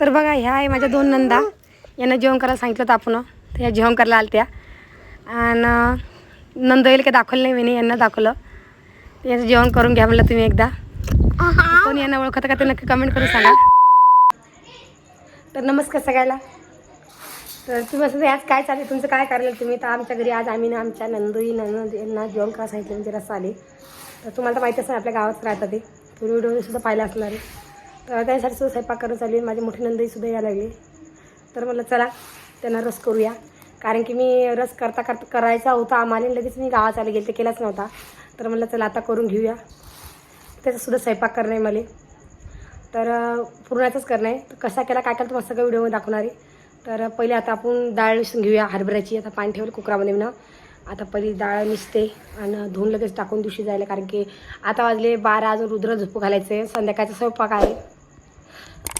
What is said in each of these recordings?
तर बघा ह्या आहे माझ्या दोन नंदा. यांना जेवण करायला सांगितलं होतं आपण. तर या जेवण करायला आल्या त्या आणि नंद येईल का दाखवलं नाही मी यांना दाखवलं. यांचं जेवण करून घ्या म्हणलं तुम्ही एकदा. कोण यांना ओळखत का ते नक्की कमेंट करून सांगा. तर नमस्कार सगळ्याला. तर तुम्ही असं आज काय चालेल तुमचं काय करायला तुम्ही? तर आमच्या घरी आज आम्ही ना आमच्या नंदुई नंद यांना जेवण करायला सांगितलं म्हणजे रस्ता आले. तर तुम्हाला तर माहिती असेल आपल्या गावात राहतात ते. तुम्ही व्हिडिओ सुद्धा पाहिला असणार आहे. तर त्यासाठी सुद्धा स्वयंपाक करत चालू आहे. माझी मोठी नंदई सुद्धा यायला लागली. तर म्हटलं चला त्यांना रस करूया. कारण की मी रस करता करता करायचा होता. आम्हाला लगेच मी गावात आले गेले ते केलाच नव्हता. तर म्हटलं चला आता करून घेऊया. त्याचासुद्धा स्वयंपाक करणं आहे मला. तर पुरणाचाच करणं. आहे तर कसा केला काय केला तुम्हाला सगळं व्हिडिओमध्ये दाखवणार आहे. तर पहिले आता आपण डाळ निसून घेऊया हरभऱ्याची. आता पाणी ठेवलं कुकरामध्ये ना आता पहिली डाळ निसते आणि धुवून लगेच टाकून दिवशी जायला कारण की आता वाजले बारा अजून रुद्र झोप घालायचं आहे संध्याकाळचा स्वयंपाक आहे.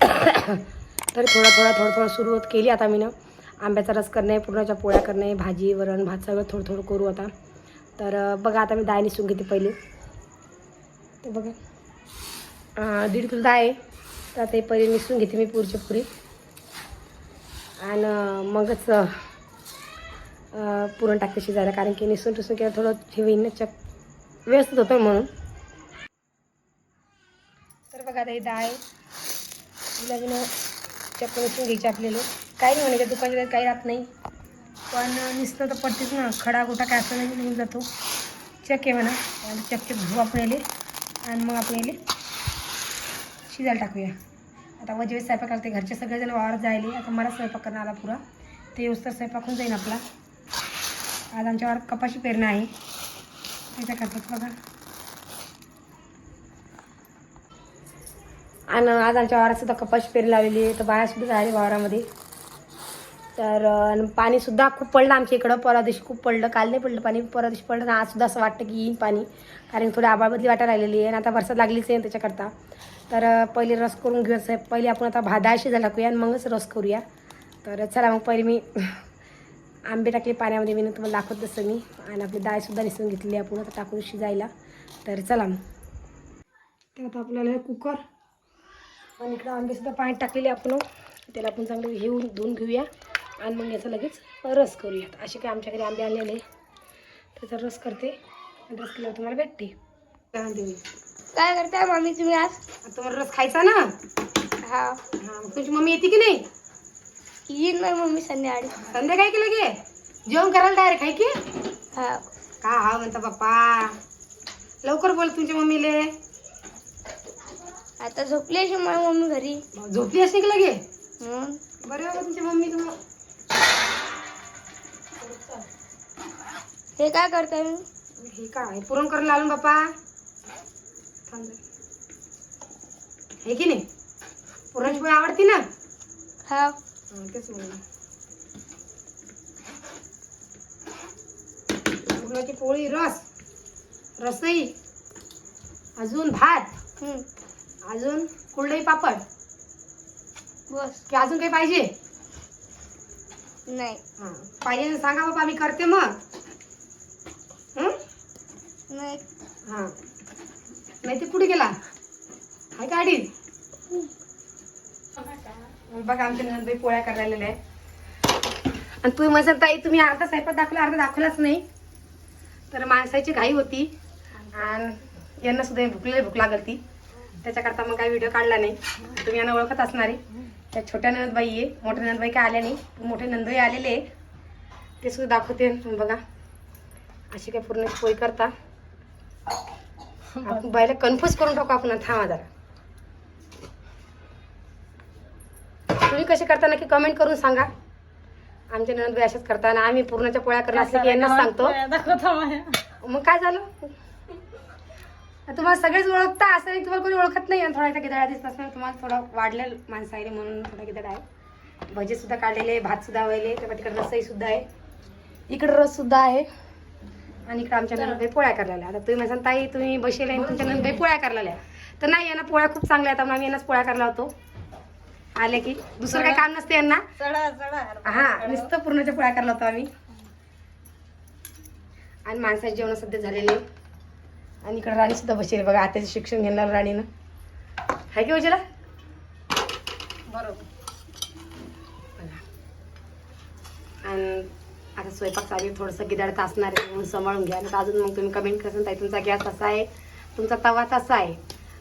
तर थोडा थोडा थोडं थोडं सुरुवात केली आता मी ना आंब्याचा रस करणे पुरणाच्या पोळ्या करणे भाजी वरण भात सगळं थोडं थोडं करू आता. तर बघा आता मी डाळ निसून घेते पहिले. तर बघा. दीड किलो डाळ आहे. तर ते पहिले निसून घेते मी पुरच्या पुरी आणि मगच पुरण टाकते शिजायला कारण की निसून टुसून केलं थोडं हे ना चक व्यवस्थित होतं म्हणून. तर बघा आता ही डाळ तिला बी चक्क निसून घ्यायची आपल्याला. काही नाही म्हणे दुकानच्या काही राहत नाही. पण निसणं तर पडतेच ना खडा गोटा काय असं नाही निघून जातो. चक आहे म्हणा. आणि चक्के घेऊ आपण याले. आणि मग आपण याले शिजायला टाकूया. आता वजे स्वयंपाक करते घरचे सगळेजण वावरात जायले. आता मला स्वयंपाक करणं आला पुरा. ते व्यवस्थित स्वयंपाक होऊन जाईल आपला. आज आमच्या कपाशी पेरणं आहे. त्याच्या बघा. आणि आज आमच्या वावरातसुद्धा कपाशी पेरी लावलेली आहे. तर बाया सुद्धा झाली वावरामध्ये. तर पाणीसुद्धा खूप पडलं आमच्या इकडं. परवा दिवशी खूप पडलं. काल नाही पडलं पाणी. परवा दिवशी पडलं आजसुद्धा असं वाटतं की येईन पाणी. कारण थोडी आबाळबदली वाटायला लागलेली आहे. आणि आता वरसाद लागलीच आहे त्याच्याकरता. तर पहिले रस करून घेऊया पहिले आपण आता भादा झाला टाकूया आणि मगच रस करूया. तर चला मग पहिले मी आंबे टाकले पाण्यामध्ये मी तुम्हाला दाखवत तसं मी. आणि आपली डाळसुद्धा निसून घेतलेली आहे आपण. आता टाकून शिजायला. तर चला मग. आता आपल्याला कुकर आणि इकडं आंबेसुद्धा पाण्यात टाकलेले आपण. त्याला आपण चांगलं घेऊन धुवून घेऊया. आणि मग याचा लगेच रस करूयात. असे काय आमच्याकडे आंबे आणलेले त्याचा रस करते. रस केल्यावर तुम्हाला भेटते. काय करताय मम्मी तुम्ही आज? तुम्हाला रस खायचा ना? हा. हां तुमची मम्मी येते की नाही? येईन माझी मम्मी संध्याकाळी. संध्याकाळी केलं गे जेवण करायला डायरेक्ट आहे की? हा. का हा म्हणता बाप्पा लवकर बोल तुमच्या मम्मीले. आता झोपली अशी माझी मम्मी घरी. झोपली असते की लगे? मग? बरं बाबा तुमची मम्मी तुम्हाला हे काय करताय मी हे काय पुरण करून आलो बाप्पा थांब. जरा. हे की नाही? पुरणाची पोळी आवडती ना? हा हं, तेच पोळी रस. रसई. अजून भात. अजून कुरडई पापड. बस. की अजून काही पाहिजे? नाही. हां. पाहिजे ना सांगा बाबा मी करते मग? नाही. हां. नाही ते कुठे गेला? हाय का अडीच बघा आमच्या नंदबाई पोळ्या करायला आहे आणि तुम्ही म्हणसाल ताई तुम्ही अर्धा स्वयंपाक दाखवला अर्धा दाखवलाच नाही. तर माणसाची घाई होती. आणि यांना सुद्धा भुकलेली भूक लागल ती. त्याच्याकरता मग काही व्हिडिओ काढला नाही. तुम्ही यांना ओळखत असणार आहे. त्या छोट्या नंदबाई आहे. मोठ्या नंदबाई काय आल्या नाही. मोठे नंदबाई आलेले आहे ते सुद्धा दाखवते. बघा. अशी काय पूर्ण पोळी करता. आपण बायला कन्फ्युज करून टाकू आपण. थांबा जरा. तुम्ही कसे करता नक्की कमेंट करून सांगा. आमच्या नंदबाई अशाच करता आणि आम्ही पूर्णाच्या पोळ्या करणार असल्या की यांनाच सांगतो. मग काय झालं? तुम्हाला सगळेच ओळखता असं नाही तुम्हाला कोणी ओळखत नाही आणि थोडा गिदळा दिसत असल्यामुळे तुम्हाला थोडं वाढलेलं माणसं आहे म्हणून थोडा गिदळ आहे. भजे सुद्धा काढलेले भात सुद्धा वळले तेव्हा तिकडे रसई सुद्धा आहे. इकडे रस सुद्धा आहे. आणि इकडे आमच्या नंदबाई पोळ्या करायला आता तुम्ही म्हणसान ताई तुम्ही बसेल आणि तुमच्या नंदबाई पोळ्या करायला तर नाही यांना पोळ्या खूप चांगल्या आहेत आम्ही यांनाच पोळ्या करायला होतो आले की? दुसरं काही काम नसते यांना? हा नुसतं पूर्णच्या पोळ्या करायला होतो आम्ही. आणि माणसाचे जेवण सध्या झालेले. आणि इकडे राणी सुद्धा बसेल बघा आत्याचं शिक्षण घेणार राणीनं. हाय की वजीला बरोबर. आणि आता स्वयंपाक चालू थोडंसं गिदाड तासणार आहे म्हणून सांभाळून घ्या. तर अजून मग तुम्ही कमेंट करसान ताई तुमचा गॅस असा आहे तुमचा तवा तसा आहे.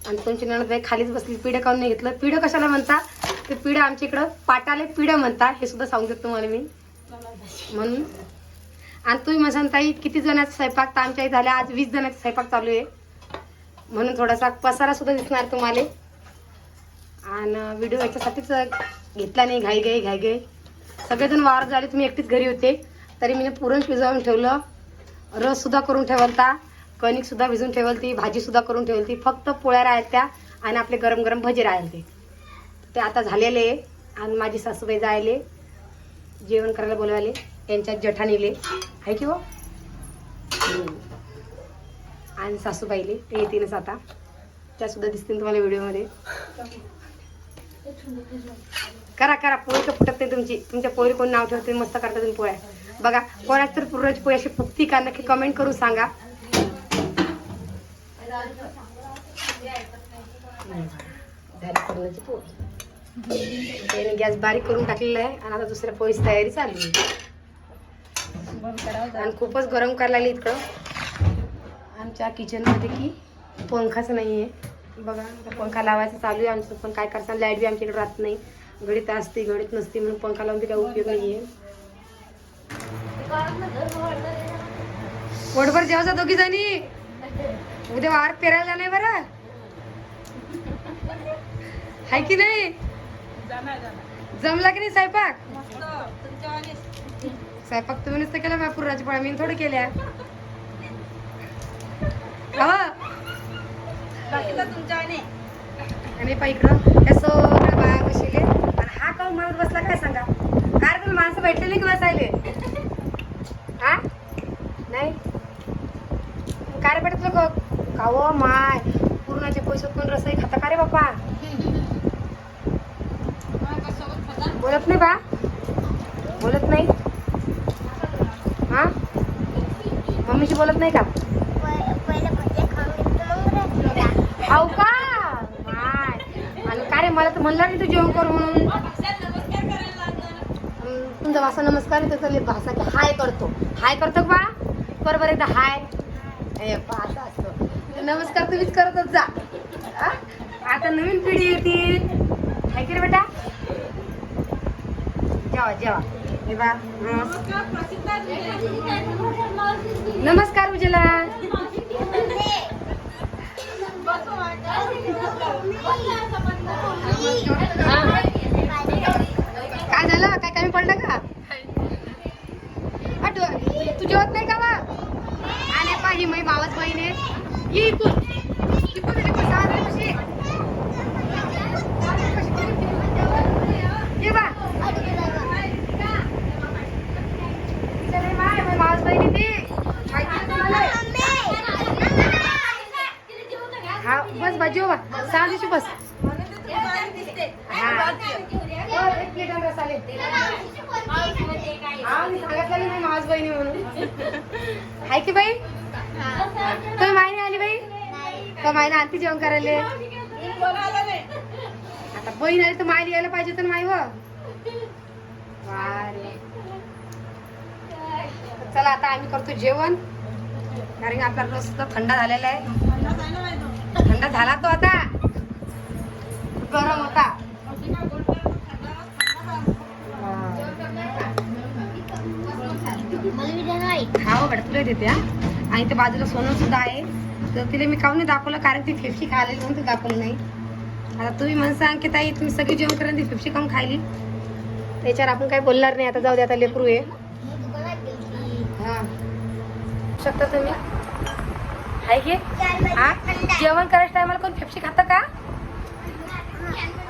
आणि तुमची नणद खालीच बसली. पिढं काऊन नाही घेतलं? पिढं कशाला म्हणता? ते पिढं आमच्या इकडं पाटाले पिढं म्हणता. हे सुद्धा सांगू देतो तुम्हाला मी. म्हणून. आणि तुम्ही म्हणसान ताई किती जणांचा स्वयंपाक तर आमच्या इथे झाल्या आज वीस जणांचा स्वयंपाक चालू आहे. म्हणून थोडासा पसारा सुद्धा दिसणार तुम्हाला. आणि व्हिडिओ याच्यासाठीच घेतला नाही. घाई घाई घाई घाई. सगळेजण वावर झाले. तुम्ही एकटीच घरी होते. तरी मी पुरण शिजवून ठेवलं. रस सुद्धा करून ठेवलता. कणिक सुद्धा भिजून ठेवलती भाजी सुद्धा करून ठेवलती फक्त पोळ्या राहिल्या त्या आणि आपले गरम गरम भजे राहिले ते आता झालेले आणि माझी सासूबाई जायले जेवण करायला बोलवायले त्यांच्या जठाणीले. आहे की हो? आणि सासूबाईले ते येतीलच आता. त्या सुद्धा दिसतील तुम्हाला व्हिडिओमध्ये. करा करा पोळी तर फुटत नाही तुमची. तुमच्या पोळी कोण नाव ठेवते मस्त करता तुम्ही पोळ्या. बघा कोणाच तर पुरणाची पोळी अशी फुकती का नक्की कमेंट करून सांगा. पोळी त्याने गॅस बारीक करून टाकलेला आहे आणि आता दुसऱ्या पोळीची तयारी चालू आहे. आणि खूपच गरम करायला लागली इतकं. आमच्या किचनमध्ये की पंखाच नाही आहे. बघा पंखा लावायचा चालू आहे. आमचं पण काय करता लाइट बी आमच्याकडे राहत नाही. घडीत असते घडीत नसते म्हणून पंखा लावून बी काही उपयोग नाही आहे. पोटभर जेवायचा दोघी जणी उद्या वार पेरायला नाही बरं? हाय की नाही? जमला की नाही स्वयंपाक? स्वयंपाक तुम्ही नुसतं केला पुराची पोळ्या. मी थोडं केल्या. आणि. पा इकडं त्या सगळ्या बाया बसले आणि हा काऊन म्हणत बसला काय सांगा काय रे तुम्ही माणसं भेटलेली की बसायले हा नाही काय रे भेटत लोक काव माय पूर्णाचे पैसे कोण रसई खाता का रे बाप्पा बोलत नाही बा बोलत नाही हा मम्मीशी बोलत नाही का? अहो का? माय आणि का रे मला तर म्हणला नाही तू जेवण कर म्हणून. तुमचा भाषा नमस्कार त्याचा भाषा की हाय करतो. हाय करतो का बा? कर बरं एकदा हाय. ए असं असतं. नमस्कार तुम्हीच करतच जा. आता नवीन पिढी येतील हाय की रे बेटा? जेवा जेवा. हे बा नमस्कार उजला. काय झालं? काय कमी पडलं का? आठव तू जेवत नाही का बा आले पाहिजे मी मावस बहीण ये इकून इकून इकून सहा कशी. ये बा चले बाय माझी मावस बहीण आहे ती माहिती आहे तुम्हाला? हा बस बाजी जेव बा. सहा दिवशी बस. सांगितलं बहिणी म्हणून. हाय की बाई? तुम्ही मायने आली बाई? तर मायने आणती जेवण करायला. आता बहीण आली तर मायला यायला पाहिजे तर माय व. चला आता आम्ही करतो जेवण. कारण आपला रस सुद्धा थंड झालेला आहे. थंड झाला तो आता. गरम होता. खावं बेटा तुला देते हा. आणि ते बाजूला सोनं सुद्धा आहे. तर तिला मी काऊन नाही दाखवलं? कारण ती फेफशी खायला म्हणून ते दाखवलं नाही. आता तुम्ही म्हण सांग की ताई तुम्ही सगळी जेवण करा ती फेफशी काऊन खायली? त्याच्यावर आपण काही बोलणार नाही. आता जाऊ दे आता लेकरू आहे हा शकता तुम्ही? हाय की हा? जेवण करायच्या टायमाला कोण फेपशी खातं का?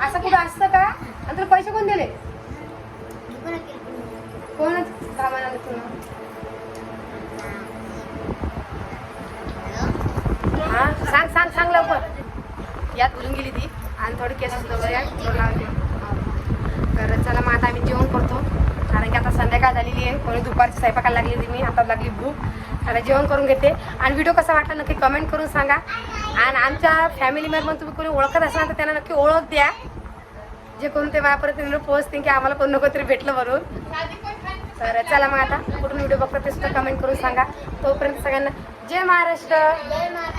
असं कुठं असतं का? आणि तुला पैसे कोण दिले? कोण कामाला आलं तुला? हा? सांग सांग सांग लवकर. यात भरून गेली ती. आणि थोडी केस वगैरे या तर चला मग आता आम्ही जेवण करतो. कारण की आता संध्याकाळ झालेली आहे. कोणी दुपारची स्वयंपाकाला लागली होती मी. आता लागली भूक. आता जेवण करून घेते. आणि व्हिडिओ कसा वाटला नक्की कमेंट करून सांगा. आणि आमच्या फॅमिली मेंबर तुम्ही कोणी ओळखत असाल तर त्यांना नक्की ओळख द्या. जे करून ते माझ्यापर्यंत पोहोचते की आम्हाला कोण नको तरी भेटलं म्हणून. तर चला मग आता कुठून व्हिडिओ बघतात ते सुद्धा कमेंट करून सांगा. तोपर्यंत सगळ्यांना जय महाराष्ट्र. जय महाराष्ट्र.